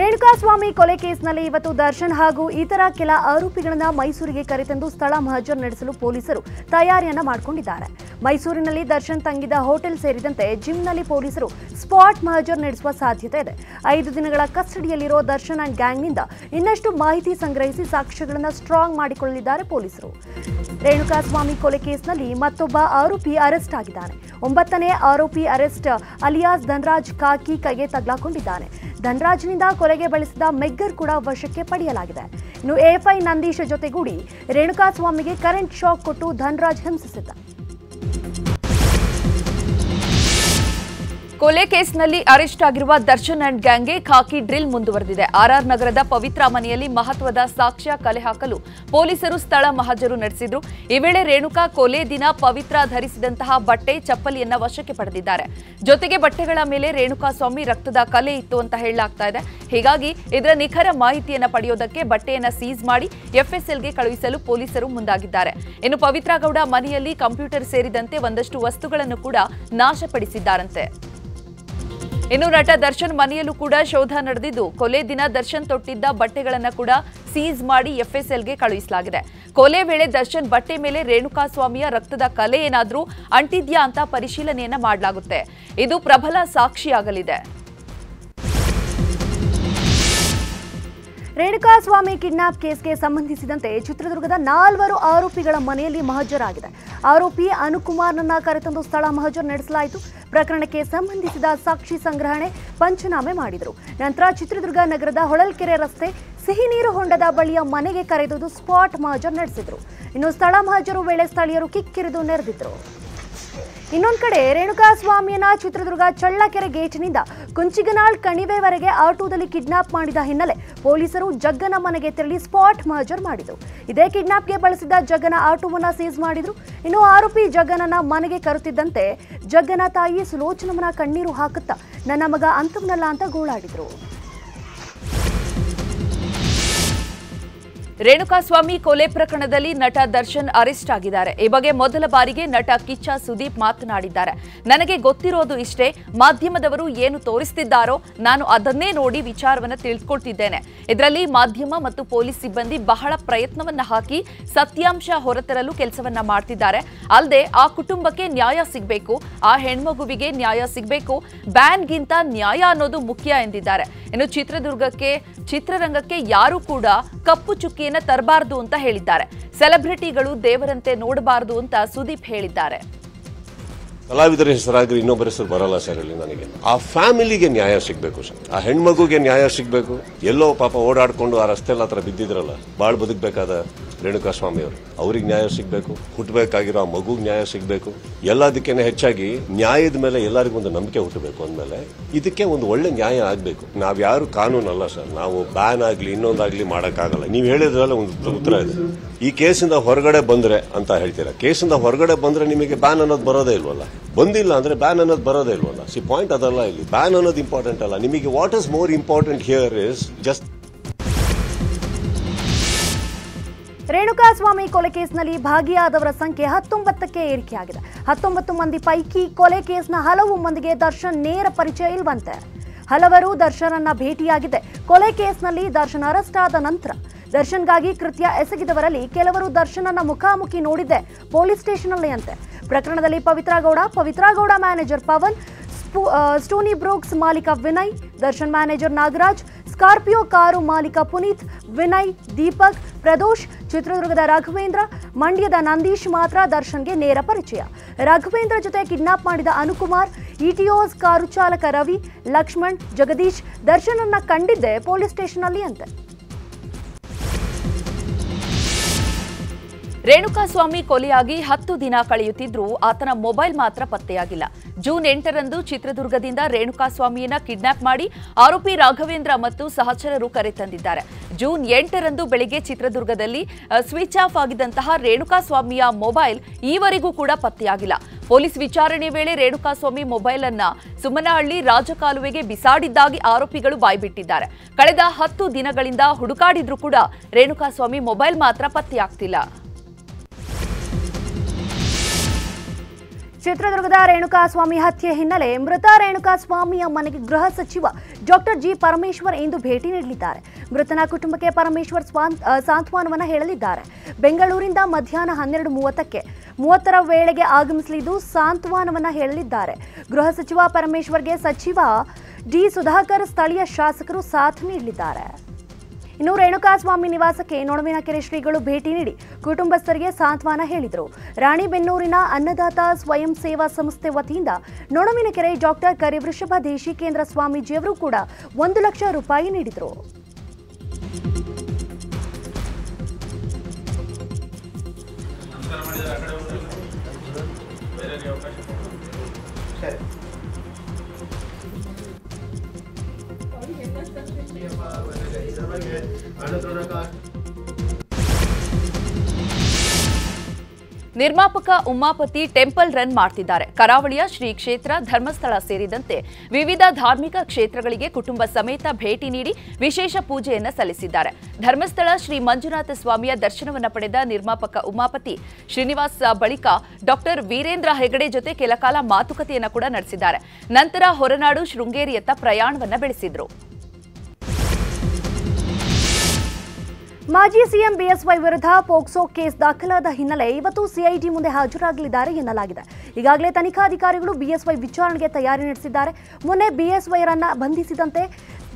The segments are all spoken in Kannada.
ರೇಣುಕಾಸ್ವಾಮಿ ಕೊಲೆ ಕೇಸ್ನಲ್ಲಿ ಇವತ್ತು ದರ್ಶನ್ ಹಾಗೂ ಇತರ ಕೆಲ ಆರೋಪಿಗಳನ್ನು ಮೈಸೂರಿಗೆ ಕರೆತಂದು ಸ್ಥಳ ಮಹಜರ್ ನಡೆಸಲು ಪೊಲೀಸರು ತಯಾರಿಯನ್ನ ಮಾಡಿಕೊಂಡಿದ್ದಾರೆ. ಮೈಸೂರಿನಲ್ಲಿ ದರ್ಶನ್ ತಂಗಿದ ಹೋಟೆಲ್ ಸೇರಿದಂತೆ ಜಿಮ್ನಲ್ಲಿ ಪೊಲೀಸರು ಸ್ಪಾಟ್ ಮಹಜರ್ ನಡೆಸುವ ಸಾಧ್ಯತೆ ಇದೆ. ಐದು ದಿನಗಳ ಕಸ್ಟಡಿಯಲ್ಲಿರೋ ದರ್ಶನ್ ಅಂಡ್ ಗ್ಯಾಂಗ್ನಿಂದ ಇನ್ನಷ್ಟು ಮಾಹಿತಿ ಸಂಗ್ರಹಿಸಿ ಸಾಕ್ಷ್ಯಗಳನ್ನು ಸ್ಟ್ರಾಂಗ್ ಮಾಡಿಕೊಳ್ಳಲಿದ್ದಾರೆ ಪೊಲೀಸರು. ರೇಣುಕಾಸ್ವಾಮಿ ಕೊಲೆ ಕೇಸ್ನಲ್ಲಿ ಮತ್ತೊಬ್ಬ ಆರೋಪಿ ಅರೆಸ್ಟ್ ಆಗಿದ್ದಾನೆ. ಒಂಬತ್ತನೇ ಆರೋಪಿ ಅರೆಸ್ಟ್ ಅಲಿಯಾಸ್ ಧನ್ರಾಜ್ ಕಾಕಿ ಕೈಗೆ ತಗ್ಲಾಕೊಂಡಿದ್ದಾನೆ. ಧನ್ರಾಜ್ನಿಂದ ಕೊಲೆಗೆ ಬಳಸಿದ ಮೆಗ್ಗರ್ ಕೂಡ ವಶಕ್ಕೆ ಪಡೆಯಲಾಗಿದೆ. ಇನ್ನು ಎಫ್ಐ ನಂದೀಶ್ ಜೊತೆಗೂಡಿ ರೇಣುಕಾಸ್ವಾಮಿಗೆ ಕರೆಂಟ್ ಶಾಕ್ ಕೊಟ್ಟು ಧನರಾಜ್ ಹಿಂಸಿಸಿದ್ದ. ಕೊಲೆ ಕೇಸ್ನಲ್ಲಿ ಅರೆಸ್ಟ್ ಆಗಿರುವ ದರ್ಶನ್ ಅಂಡ್ ಗ್ಯಾಂಗ್ಗೆ ಖಾಕಿ ಡ್ರಿಲ್ ಮುಂದುವರೆದಿದೆ. ಆರ್ಆರ್ ನಗರದ ಪವಿತ್ರ ಮನೆಯಲ್ಲಿ ಮಹತ್ವದ ಸಾಕ್ಷ್ಯ ಕಲೆ ಹಾಕಲು ಪೊಲೀಸರು ಸ್ಥಳ ಮಹಜರು ನಡೆಸಿದ್ರು. ಈ ವೇಳೆ ರೇಣುಕಾ ಕೊಲೆ ದಿನ ಪವಿತ್ರ ಧರಿಸಿದಂತಹ ಬಟ್ಟೆ, ಚಪ್ಪಲಿಯನ್ನ ವಶಕ್ಕೆ ಪಡೆದಿದ್ದಾರೆ. ಜೊತೆಗೆ ಬಟ್ಟೆಗಳ ಮೇಲೆ ರೇಣುಕಾ ಸ್ವಾಮಿ ರಕ್ತದ ಕಲೆ ಇತ್ತು ಅಂತ ಹೇಳಲಾಗ್ತಾ ಇದೆ. ಹೀಗಾಗಿ ಇದರ ನಿಖರ ಮಾಹಿತಿಯನ್ನ ಪಡೆಯೋದಕ್ಕೆ ಬಟ್ಟೆಯನ್ನ ಸೀಸ್ ಮಾಡಿ ಎಫ್ಎಸ್ಎಲ್ಗೆ ಕಳುಹಿಸಲು ಪೊಲೀಸರು ಮುಂದಾಗಿದ್ದಾರೆ. ಇನ್ನು ಪವಿತ್ರ ಗೌಡ ಮನೆಯಲ್ಲಿ ಕಂಪ್ಯೂಟರ್ ಸೇರಿದಂತೆ ಒಂದಷ್ಟು ವಸ್ತುಗಳನ್ನು ಕೂಡ ನಾಶಪಡಿಸಿದ್ದಾರಂತೆ. ಇನ್ನು ನಟ ದರ್ಶನ್ ಮನೆಯಲ್ಲೂ ಕೂಡ ಶೋಧ ನಡೆದಿದ್ದು, ಕೊಲೆ ದಿನ ದರ್ಶನ್ ತೊಟ್ಟಿದ್ದ ಬಟ್ಟೆಗಳನ್ನು ಕೂಡ ಸೀಸ್ ಮಾಡಿ ಎಫ್ಎಸ್ಎಲ್ಗೆ ಕಳುಹಿಸಲಾಗಿದೆ. ಕೊಲೆ ವೇಳೆ ದರ್ಶನ್ ಬಟ್ಟೆ ಮೇಲೆ ರೇಣುಕಾಸ್ವಾಮಿಯ ರಕ್ತದ ಕಲೆ ಏನಾದರೂ ಅಂಟಿದ್ಯಾ ಅಂತ ಪರಿಶೀಲನೆಯನ್ನ ಮಾಡಲಾಗುತ್ತೆ. ಇದು ಪ್ರಬಲ ಸಾಕ್ಷಿಯಾಗಲಿದೆ. ರೇಣುಕಾಸ್ವಾಮಿ ಕಿಡ್ನಾಪ್ ಕೇಸ್ಗೆ ಸಂಬಂಧಿಸಿದಂತೆ ಚಿತ್ರದುರ್ಗದ ನಾಲ್ವರು ಆರೋಪಿಗಳ ಮನೆಯಲ್ಲಿ ಮಹಜರಾಗಿದೆ. ಆರೋಪಿ ಅನುಕುಮಾರ್ನನ್ನ ಕರೆತಂದು ಸ್ಥಳ ಮಹಜರ್ ನಡೆಸಲಾಯಿತು. ಪ್ರಕರಣಕ್ಕೆ ಸಂಬಂಧಿಸಿದ ಸಾಕ್ಷಿ ಸಂಗ್ರಹಣೆ ಪಂಚನಾಮೆ ಮಾಡಿದರು. ನಂತರ ಚಿತ್ರದುರ್ಗ ನಗರದ ಹೊಳಲ್ಕೆರೆ ರಸ್ತೆ ಸಿಹಿನೀರು ಹೊಂಡದ ಬಳಿಯ ಮನೆಗೆ ಕರೆದು ಸ್ಪಾಟ್ ಮಹಜರ್ ನಡೆಸಿದ್ರು. ಇನ್ನು ಸ್ಥಳ ಮಹಜರು ವೇಳೆ ಸ್ಥಳೀಯರು ಕಿಕ್ಕಿರಿದು ನೆರೆದಿದ್ರು. ಇನ್ನೊಂದು ಕಡೆ ರೇಣುಕಾಸ್ವಾಮಿಯನ್ನ ಚಿತ್ರದುರ್ಗ ಚಳ್ಳಕೆರೆ ಗೇಟ್ನಿಂದ ಕುಂಚಿಗನಾಳ್ ಕಣಿವೆವರೆಗೆ ಆಟೋದಲ್ಲಿ ಕಿಡ್ನಾಪ್ ಮಾಡಿದ ಹಿನ್ನೆಲೆ ಪೊಲೀಸರು ಜಗ್ಗನ ಮನೆಗೆ ತೆರಳಿ ಸ್ಪಾಟ್ ಮರ್ಜರ್ ಮಾಡಿದರು. ಇದೇ ಕಿಡ್ನಾಪ್ಗೆ ಬಳಸಿದ ಜಗ್ಗನ ಆಟೋವನ್ನು ಸೀಸ್ ಮಾಡಿದ್ರು. ಇನ್ನು ಆರೋಪಿ ಜಗ್ಗನನ್ನ ಮನೆಗೆ ಕರುತ್ತಿದ್ದಂತೆ ಜಗ್ಗನ ತಾಯಿ ಸುಲೋಚನಮ್ಮನ ಕಣ್ಣೀರು ಹಾಕುತ್ತಾ ನನ್ನ ಮಗ ಅಂತವನಲ್ಲ ಅಂತ ಗೋಳಾಡಿದ್ರು. ರೇಣುಕಾಸ್ವಾಮಿ ಕೊಲೆ ಪ್ರಕರಣದಲ್ಲಿ ನಟ ದರ್ಶನ್ ಅರೆಸ್ಟ್ ಆಗಿದ್ದಾರೆ. ಈ ಬಗ್ಗೆ ಮೊದಲ ಬಾರಿಗೆ ನಟ ಕಿಚ್ಚ ಸುದೀಪ್ ಮಾತನಾಡಿದ್ದಾರೆ. ನನಗೆ ಗೊತ್ತಿರೋದು ಇಷ್ಟೇ, ಮಾಧ್ಯಮದವರು ಏನು ತೋರಿಸ್ತಿದ್ದಾರೋ ನಾನು ಅದನ್ನೇ ನೋಡಿ ವಿಚಾರವನ್ನು ತಿಳಿದುಕೊಳ್ತಿದ್ದೇನೆ ಇದರಲ್ಲಿ ಮಾಧ್ಯಮ ಮತ್ತು ಪೊಲೀಸ್ ಸಿಬ್ಬಂದಿ ಬಹಳ ಪ್ರಯತ್ನವನ್ನ ಹಾಕಿ ಸತ್ಯಾಂಶ ಹೊರತರಲು ಕೆಲಸವನ್ನ ಮಾಡ್ತಿದ್ದಾರೆ. ಅಲ್ಲದೆ ಆ ಕುಟುಂಬಕ್ಕೆ ನ್ಯಾಯ ಸಿಗಬೇಕು, ಆ ಹೆಣ್ಮಗುವಿಗೆ ನ್ಯಾಯ ಸಿಗಬೇಕು, ಬ್ಯಾನ್ಗಿಂತ ನ್ಯಾಯ ಅನ್ನೋದು ಮುಖ್ಯ ಎಂದಿದ್ದಾರೆ. ಇನ್ನು ಚಿತ್ರದುರ್ಗಕ್ಕೆ, ಚಿತ್ರರಂಗಕ್ಕೆ ಯಾರು ಕೂಡ ಕಪ್ಪು ಚುಕ್ಕಿಯನ್ನ ತರಬಾರದು ಅಂತ ಹೇಳಿದ್ದಾರೆ. ಸೆಲೆಬ್ರಿಟಿಗಳು ದೇವರಂತೆ ನೋಡಬಾರದು ಅಂತ ಸುದೀಪ್ ಹೇಳಿದ್ದಾರೆ. ಕಲಾವಿದರ ಹೆಸರಾಗ್ರಿ ಇನ್ನೊಬ್ಬರ ಹೆಸರು ಬರಲ್ಲ ಸರ್ ಇಲ್ಲಿ ನನಗೆ. ಆ ಫ್ಯಾಮಿಲಿಗೆ ನ್ಯಾಯ ಸಿಗಬೇಕು ಸರ್. ಆ ಹೆಣ್ಮಗುಗೆ ನ್ಯಾಯ ಸಿಗಬೇಕು. ಎಲ್ಲೋ ಪಾಪ ಓಡಾಡ್ಕೊಂಡು ಆ ರಸ್ತೆಲ್ಲ ಹತ್ರ ಬಿದ್ದಿದ್ರಲ್ಲ, ಬಾಳ್ ಬದುಕಬೇಕಾದ ರೇಣುಕಾ ಸ್ವಾಮಿ ಅವರು ಅವ್ರಿಗೆ ನ್ಯಾಯ ಸಿಗಬೇಕು ಹುಟ್ಟಬೇಕಾಗಿರೋ ಆ ಮಗುಗೆ ನ್ಯಾಯ ಸಿಗಬೇಕು. ಎಲ್ಲದಕ್ಕೇನೆ ಹೆಚ್ಚಾಗಿ ನ್ಯಾಯದ ಮೇಲೆ ಎಲ್ಲರಿಗೂ ಒಂದು ನಂಬಿಕೆ ಹುಟ್ಟಬೇಕು ಅಂದಮೇಲೆ ಇದಕ್ಕೆ ಒಂದು ಒಳ್ಳೆ ನ್ಯಾಯ ಆಗಬೇಕು. ನಾವು ಯಾರು ಕಾನೂನಲ್ಲ ಸರ್. ನಾವು ಬ್ಯಾನ್ ಆಗಲಿ, ಇನ್ನೊಂದಾಗಲಿ ಮಾಡೋಕ್ಕಾಗಲ್ಲ. ನೀವು ಹೇಳಿದ್ರಲ್ಲ ಒಂದು ಉತ್ತರ ಇದೆ. ಈ ಕೇಸಿಂದ ಹೊರಗಡೆ ಬಂದ್ರೆ ಅಂತ ಹೇಳ್ತೀರಾ? ಕೇಸಿಂದ ಹೊರಗಡೆ ಬಂದ್ರೆ ನಿಮಗೆ ಬ್ಯಾನ್ ಅನ್ನೋದು ಬರೋದೇ ಇಲ್ವಲ್ಲ? ಬಂದಿಲ್ಲ ಅಂದ್ರೆ ಬ್ಯಾನ್ ಅನ್ನೋದು ಬರೋದೇ ಇಲ್ವಲ್ಲ? ಸಿ, ಪಾಯಿಂಟ್ ಅದಲ್ಲ ಇಲ್ಲಿ. ಬ್ಯಾನ್ ಅನ್ನೋದು ಇಂಪಾರ್ಟೆಂಟ್ ಅಲ್ಲ. ನಿಮಗೆ what is more important here is just Renukaswamy ಕೊಲೆ ಕೇಸ್ನಲ್ಲಿ ಭಾಗಿಯಾದವರ ಸಂಖ್ಯೆ ಹತ್ತೊಂಬತ್ತಕ್ಕೆ ಏರಿಕೆಯಾಗಿದೆ. ಹತ್ತೊಂಬತ್ತು ಮಂದಿ ಪೈಕಿ ಕೊಲೆ ಕೇಸ್ನ ಹಲವು ಮಂದಿಗೆ ದರ್ಶನ್ ನೇರ ಪರಿಚಯ ಇಲ್ವಂತೆ. ಹಲವರು ದರ್ಶನನ್ನ ಭೇಟಿಯಾಗಿದೆ. ಕೊಲೆ ಕೇಸ್ನಲ್ಲಿ ದರ್ಶನ್ ಅರೆಸ್ಟ್ ಆದ ನಂತರ ದರ್ಶನ್ಗಾಗಿ ಕೃತ್ಯ ಎಸಗಿದವರಲ್ಲಿ ಕೆಲವರು ದರ್ಶನನ್ನ ಮುಖಾಮುಖಿ ನೋಡಿದ್ದೆ ಪೊಲೀಸ್ ಸ್ಟೇಷನ್ನಲ್ಲಿ ಅಂತೆ ಪ್ರಕರಣದಲ್ಲಿ Pavithra Gowda Pavithra Gowda Pavithra Gowda manager Pavan Stoney Brooks ಮಾಲೀಕ Vinay, Darshan manager Nagaraj Scorpio car ಮಾಲೀಕ ಪುನೀತ್, ವಿನಯ್, ದೀಪಕ್, ಪ್ರದೋಷ್, ಚಿತ್ರದುರ್ಗದ ರಾಘವೇಂದ್ರ, ಮಂಡ್ಯದ ನಂದೀಶ್ ಮಾತ್ರ ದರ್ಶನ್ಗೆ ನೇರ ಪರಿಚಯ. ರಾಘವೇಂದ್ರ ಜೊತೆ ಕಿಡ್ನಾಪ್ ಮಾಡಿದ ಅನುಕುಮಾರ್ ಇಟಿಒಸ್ ಕಾರು ಚಾಲಕ ರವಿ, ಲಕ್ಷ್ಮಣ್, ಜಗದೀಶ್ ದರ್ಶನನ್ನ ಕಂಡಿದ್ದೆ ಪೊಲೀಸ್ ಸ್ಟೇಷನ್ ಅಲ್ಲಿ ಅಂತೆ. ರೇಣುಕಾಸ್ವಾಮಿ ಕೊಲೆಯಾಗಿ ಹತ್ತು ದಿನ ಕಳೆಯುತ್ತಿದ್ರೂ ಆತನ ಮೊಬೈಲ್ ಮಾತ್ರ ಪತ್ತೆಯಾಗಿಲ್ಲ. ಜೂನ್ ಎಂಟರಂದು ಚಿತ್ರದುರ್ಗದಿಂದ ರೇಣುಕಾಸ್ವಾಮಿಯನ್ನ ಕಿಡ್ನಾಪ್ ಮಾಡಿ ಆರೋಪಿ ರಾಘವೇಂದ್ರ ಮತ್ತು ಸಹಚರರು ಕರೆತಂದಿದ್ದಾರೆ ಜೂನ್ ಎಂಟರಂದು ಬೆಳಿಗ್ಗೆ ಚಿತ್ರದುರ್ಗದಲ್ಲಿ ಸ್ವಿಚ್ ಆಫ್ ಆಗಿದ್ದಂತಹ ರೇಣುಕಾಸ್ವಾಮಿಯ ಮೊಬೈಲ್ ಈವರೆಗೂ ಕೂಡ ಪತ್ತೆಯಾಗಿಲ್ಲ. ಪೊಲೀಸ್ ವಿಚಾರಣೆ ವೇಳೆ ರೇಣುಕಾಸ್ವಾಮಿ ಮೊಬೈಲ್ ಅನ್ನ ಸುಮನಹಳ್ಳಿ ರಾಜಕಾಲುವೆಗೆ ಬಿಸಾಡಿದ್ದಾಗಿ ಆರೋಪಿಗಳು ಬಾಯ್ಬಿಟ್ಟಿದ್ದಾರೆ. ಕಳೆದ ಹತ್ತು ದಿನಗಳಿಂದ ಹುಡುಕಾಡಿದ್ರೂ ಕೂಡ ರೇಣುಕಾಸ್ವಾಮಿ ಮೊಬೈಲ್ ಮಾತ್ರ ಪತ್ತೆಯಾಗ್ತಿಲ್ಲ. ಚಿತ್ರದುರ್ಗದ ರೇಣುಕಾಸ್ವಾಮಿ ಹತ್ಯೆ ಹಿನ್ನೆಲೆ ಮೃತ ರೇಣುಕಾಸ್ವಾಮಿಯ ಮನೆಗೆ ಗೃಹ ಸಚಿವ ಡಾಕ್ಟರ್ ಜಿ ಪರಮೇಶ್ವರ್ ಇಂದು ಭೇಟಿ ನೀಡಲಿದ್ದಾರೆ. ಮೃತನ ಕುಟುಂಬಕ್ಕೆ ಪರಮೇಶ್ವರ್ ಸಾಂತ್ವನವನ್ನು ಹೇಳಲಿದ್ದಾರೆ. ಬೆಂಗಳೂರಿಂದ ಮಧ್ಯಾಹ್ನ ಹನ್ನೆರಡು ಮೂವತ್ತಕ್ಕೆ ಮೂವತ್ತರ ವೇಳೆಗೆ ಆಗಮಿಸಲಿದ್ದು ಸಾಂತ್ವನವನ್ನ ಹೇಳಲಿದ್ದಾರೆ. ಗೃಹ ಸಚಿವ ಪರಮೇಶ್ವರ್ಗೆ ಸಚಿವ ಡಿ ಸುಧಾಕರ್ ಸ್ಥಳೀಯ ಶಾಸಕರು ಸಾಥ್ ನೀಡಲಿದ್ದಾರೆ. ಇನ್ನು ರೇಣುಕಾಸ್ವಾಮಿ ನಿವಾಸಕ್ಕೆ ನೊಣವಿನಕೆರೆ ಶ್ರೀಗಳು ಭೇಟಿ ನೀಡಿ ಕುಟುಂಬಸ್ಥರಿಗೆ ಸಾಂತ್ವನ ಹೇಳಿದರು. ರಾಣಿಬೆನ್ನೂರಿನ ಅನ್ನದಾತ ಸ್ವಯಂ ಸೇವಾ ಸಂಸ್ಥೆ ವತಿಯಿಂದ ನೊಣವಿನಕೆರೆ ಡಾಕ್ಟರ್ ಕರಿವೃಷಭ ದೇಶಿಕೇಂದ್ರ ಸ್ವಾಮೀಜಿಯವರು ಕೂಡ ಒಂದು ಲಕ್ಷ ರೂಪಾಯಿ ನೀಡಿದರು. ನಿರ್ಮಾಪಕ ಉಮಾಪತಿ ಟೆಂಪಲ್ ರನ್ ಮಾಡ್ತಿದ್ದಾರೆ. ಕರಾವಳಿಯ ಶ್ರೀ ಕ್ಷೇತ್ರ ಧರ್ಮಸ್ಥಳ ಸೇರಿದಂತೆ ವಿವಿಧ ಧಾರ್ಮಿಕ ಕ್ಷೇತ್ರಗಳಿಗೆ ಕುಟುಂಬ ಸಮೇತ ಭೇಟಿ ನೀಡಿ ವಿಶೇಷ ಪೂಜೆಯನ್ನು ಸಲ್ಲಿಸಿದ್ದಾರೆ. ಧರ್ಮಸ್ಥಳ ಶ್ರೀ ಮಂಜುನಾಥ ಸ್ವಾಮಿಯ ದರ್ಶನವನ್ನು ಪಡೆದ ನಿರ್ಮಾಪಕ ಉಮಾಪತಿ ಶ್ರೀನಿವಾಸ್ ಬಳಿಕ ಡಾಕ್ಟರ್ ವೀರೇಂದ್ರ ಹೆಗಡೆ ಜೊತೆ ಕೆಲಕಾಲ ಮಾತುಕತೆಯನ್ನು ಕೂಡ ನಡೆಸಿದ್ದಾರೆ. ನಂತರ ಹೊರನಾಡು ಶೃಂಗೇರಿಯತ್ತ ಪ್ರಯಾಣವನ್ನು ಬೆಳೆಸಿದ್ರು. ಮಾಜಿ ಸಿಎಂ ಬಿಎಸ್ವೈ ವಿರುದ್ಧ ಪೋಕ್ಸೋ ಕೇಸ್ ದಾಖಲಾದ ಹಿನ್ನೆಲೆ ಇವತ್ತು ಸಿಐಟಿ ಮುಂದೆ ಹಾಜರಾಗಲಿದ್ದಾರೆ ಎನ್ನಲಾಗಿದೆ. ಈಗಾಗಲೇ ತನಿಖಾಧಿಕಾರಿಗಳು ಬಿಎಸ್ವೈ ವಿಚಾರಣೆಗೆ ತಯಾರಿ ನಡೆಸಿದ್ದಾರೆ. ಮೊನ್ನೆ ಬಿಎಸ್ವೈರನ್ನ ಬಂಧಿಸಿದಂತೆ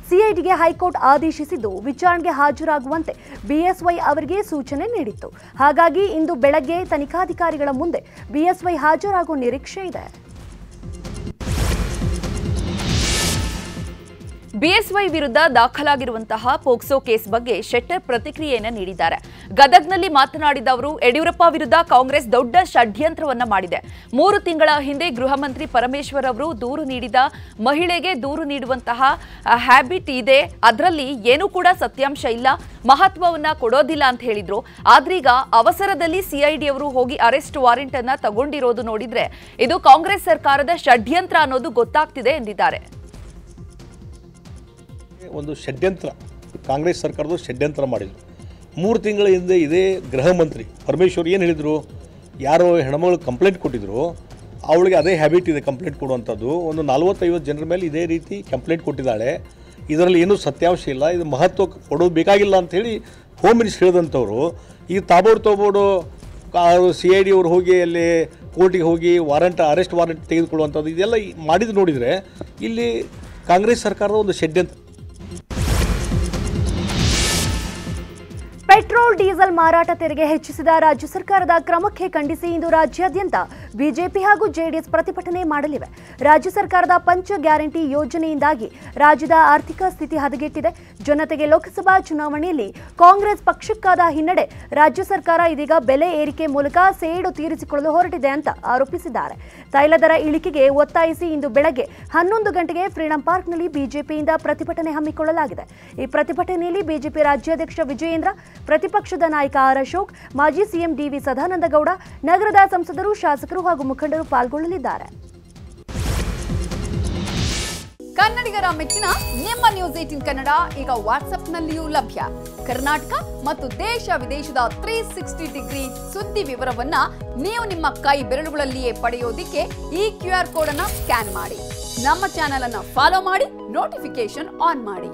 ಸಿಐಟಿಗೆ ಹೈಕೋರ್ಟ್ ಆದೇಶಿಸಿದ್ದು, ವಿಚಾರಣೆಗೆ ಹಾಜರಾಗುವಂತೆ ಬಿಎಸ್ವೈ ಅವರಿಗೆ ಸೂಚನೆ ನೀಡಿತ್ತು. ಹಾಗಾಗಿ ಇಂದು ಬೆಳಗ್ಗೆ ತನಿಖಾಧಿಕಾರಿಗಳ ಮುಂದೆ ಬಿಎಸ್ವೈ ಹಾಜರಾಗುವ ನಿರೀಕ್ಷೆ ಇದೆ. ಬಿಎಸ್ವೈ ವಿರುದ್ಧ ದಾಖಲಾಗಿರುವಂತಹ ಪೋಕ್ಸೋ ಕೇಸ್ ಬಗ್ಗೆ ಶೆಟ್ಟರ್ ಪ್ರತಿಕ್ರಿಯೆಯನ್ನು ನೀಡಿದ್ದಾರೆ. ಗದಗ್ನಲ್ಲಿ ಮಾತನಾಡಿದ ಅವರು, ಯಡಿಯೂರಪ್ಪ ವಿರುದ್ಧ ಕಾಂಗ್ರೆಸ್ ದೊಡ್ಡ ಷಡ್ಯಂತ್ರವನ್ನು ಮಾಡಿದೆ. ಮೂರು ತಿಂಗಳ ಹಿಂದೆ ಗೃಹ ಮಂತ್ರಿ ಪರಮೇಶ್ವರ್ ಅವರು ದೂರು ನೀಡಿದ, ಮಹಿಳೆಗೆ ದೂರು ನೀಡುವಂತಹ ಹ್ಯಾಬಿಟ್ ಇದೆ. ಅದರಲ್ಲಿ ಏನೂ ಕೂಡ ಸತ್ಯಾಂಶ ಇಲ್ಲ. ಮಹತ್ವವನ್ನ ಕೊಡೋದಿಲ್ಲ ಅಂತ ಹೇಳಿದ್ರು. ಆದ್ರೀಗ ಅವಸರದಲ್ಲಿ ಸಿಐಡಿ ಅವರು ಹೋಗಿ ಅರೆಸ್ಟ್ ವಾರೆಂಟ್ ಅನ್ನ ತಗೊಂಡಿರೋದು ನೋಡಿದ್ರೆ, ಇದು ಕಾಂಗ್ರೆಸ್ ಸರ್ಕಾರದ ಷಡ್ಯಂತ್ರ ಅನ್ನೋದು ಗೊತ್ತಾಗ್ತಿದೆ ಎಂದಿದ್ದಾರೆ. ಒಂದು ಷಡ್ಯಂತ್ರ, ಕಾಂಗ್ರೆಸ್ ಸರ್ಕಾರದ ಷಡ್ಯಂತ್ರ ಮಾಡಿದರು. ಮೂರು ತಿಂಗಳ ಹಿಂದೆ ಇದೇ ಗೃಹ ಮಂತ್ರಿ ಪರಮೇಶ್ವರ್ ಏನು ಹೇಳಿದರು? ಯಾರು ಹೆಣ್ಮಗಳು ಕಂಪ್ಲೇಂಟ್ ಕೊಟ್ಟಿದ್ರು, ಅವಳಿಗೆ ಅದೇ ಹ್ಯಾಬಿಟ್ ಇದೆ ಕಂಪ್ಲೇಂಟ್ ಕೊಡುವಂಥದ್ದು. ಒಂದು ನಲ್ವತ್ತೈವತ್ತು ಜನರ ಮೇಲೆ ಇದೇ ರೀತಿ ಕಂಪ್ಲೇಂಟ್ ಕೊಟ್ಟಿದ್ದಾಳೆ. ಇದರಲ್ಲಿ ಏನೂ ಸತ್ಯಾಂಶ ಇಲ್ಲ, ಇದು ಮಹತ್ವ ಕೊಡೋದು ಬೇಕಾಗಿಲ್ಲ ಅಂಥೇಳಿ ಹೋಮ್ ಮಿನಿಸ್ಟರ್ ಹೇಳಿದಂಥವ್ರು, ಈ ತಾಬೋಡು ತೋಬೋಡು ಸಿ ಐ ಡಿ ಅವ್ರು ಹೋಗಿ ಅಲ್ಲಿ ಕೋರ್ಟಿಗೆ ಹೋಗಿ ವಾರಂಟ್ ಅರೆಸ್ಟ್ ವಾರಂಟ್ ತೆಗೆದುಕೊಳ್ಳುವಂಥದ್ದು ಇದೆಲ್ಲ ಮಾಡಿದ ನೋಡಿದರೆ ಇಲ್ಲಿ ಕಾಂಗ್ರೆಸ್ ಸರ್ಕಾರದ ಒಂದು ಷಡ್ಯಂತ್ರ. ಪೆಟ್ರೋಲ್, ಡೀಸೆಲ್ ಮಾರಾಟ ತೆರಿಗೆ ಹೆಚ್ಚಿಸಿದ ರಾಜ್ಯ ಸರ್ಕಾರದ ಕ್ರಮಕ್ಕೆ ಖಂಡಿಸಿ ಇಂದು ರಾಜ್ಯಾದ್ಯಂತ ಬಿಜೆಪಿ ಹಾಗೂ ಜೆಡಿಎಸ್ ಪ್ರತಿಭಟನೆ ಮಾಡಲಿವೆ. ರಾಜ್ಯ ಸರ್ಕಾರದ ಪಂಚ ಗ್ಯಾರಂಟಿ ಯೋಜನೆಯಿಂದಾಗಿ ರಾಜ್ಯದ ಆರ್ಥಿಕ ಸ್ಥಿತಿ ಹದಗೆಟ್ಟಿದೆ. ಜನತೆಗೆ ಲೋಕಸಭಾ ಚುನಾವಣೆಯಲ್ಲಿ ಕಾಂಗ್ರೆಸ್ ಪಕ್ಷಕ್ಕಾದ ಹಿನ್ನಡೆ ರಾಜ್ಯ ಸರ್ಕಾರ ಇದೀಗ ಬೆಲೆ ಏರಿಕೆ ಮೂಲಕ ಸೇಡು ತೀರಿಸಿಕೊಳ್ಳಲು ಹೊರಟಿದೆ ಅಂತ ಆರೋಪಿಸಿದ್ದಾರೆ. ತೈಲ ದರ ಇಳಿಕೆಗೆ ಒತ್ತಾಯಿಸಿ ಇಂದು ಬೆಳಗ್ಗೆ ಹನ್ನೊಂದು ಗಂಟೆಗೆ ಫ್ರೀಡಂ ಪಾರ್ಕ್ನಲ್ಲಿ ಬಿಜೆಪಿಯಿಂದ ಪ್ರತಿಭಟನೆ ಹಮ್ಮಿಕೊಳ್ಳಲಾಗಿದೆ. ಈ ಪ್ರತಿಭಟನೆಯಲ್ಲಿ ಬಿಜೆಪಿ ರಾಜ್ಯಾಧ್ಯಕ್ಷ ವಿಜಯೇಂದ್ರ ಪ್ರತಿಪಕ್ಷದ ನಾಯಕ ಆರ್ ಅಶೋಕ್, ಮಾಜಿ ಸಿಎಂ ಡಿವಿ ಸದಾನಂದಗೌಡ, ನಗರದ ಸಂಸದರು, ಶಾಸಕರು ಹಾಗೂ ಮುಖಂಡರು ಪಾಲ್ಗೊಳ್ಳಲಿದ್ದಾರೆ. ಕನ್ನಡಿಗರ ಮೆಚ್ಚಿನ ನಿಮ್ಮ ನ್ಯೂಸ್ ಏಟಿನ್ ಕನ್ನಡ ಈಗ ವಾಟ್ಸ್ಆಪ್ನಲ್ಲಿಯೂ ಲಭ್ಯ. ಕರ್ನಾಟಕ ಮತ್ತು ದೇಶ ವಿದೇಶದ ತ್ರೀ ಸಿಕ್ಸ್ಟಿ ಡಿಗ್ರಿ ಸುದ್ದಿ ವಿವರವನ್ನ ನೀವು ನಿಮ್ಮ ಕೈ ಬೆರಳುಗಳಲ್ಲಿಯೇ ಪಡೆಯೋದಿಕ್ಕೆ ಈ ಕ್ಯೂ ಆರ್ ಕೋಡ್ ಅನ್ನ ಸ್ಕ್ಯಾನ್ ಮಾಡಿ. ನಮ್ಮ ಚಾನೆಲ್ ಅನ್ನ ಫಾಲೋ ಮಾಡಿ ನೋಟಿಫಿಕೇಶನ್ ಆನ್ ಮಾಡಿ.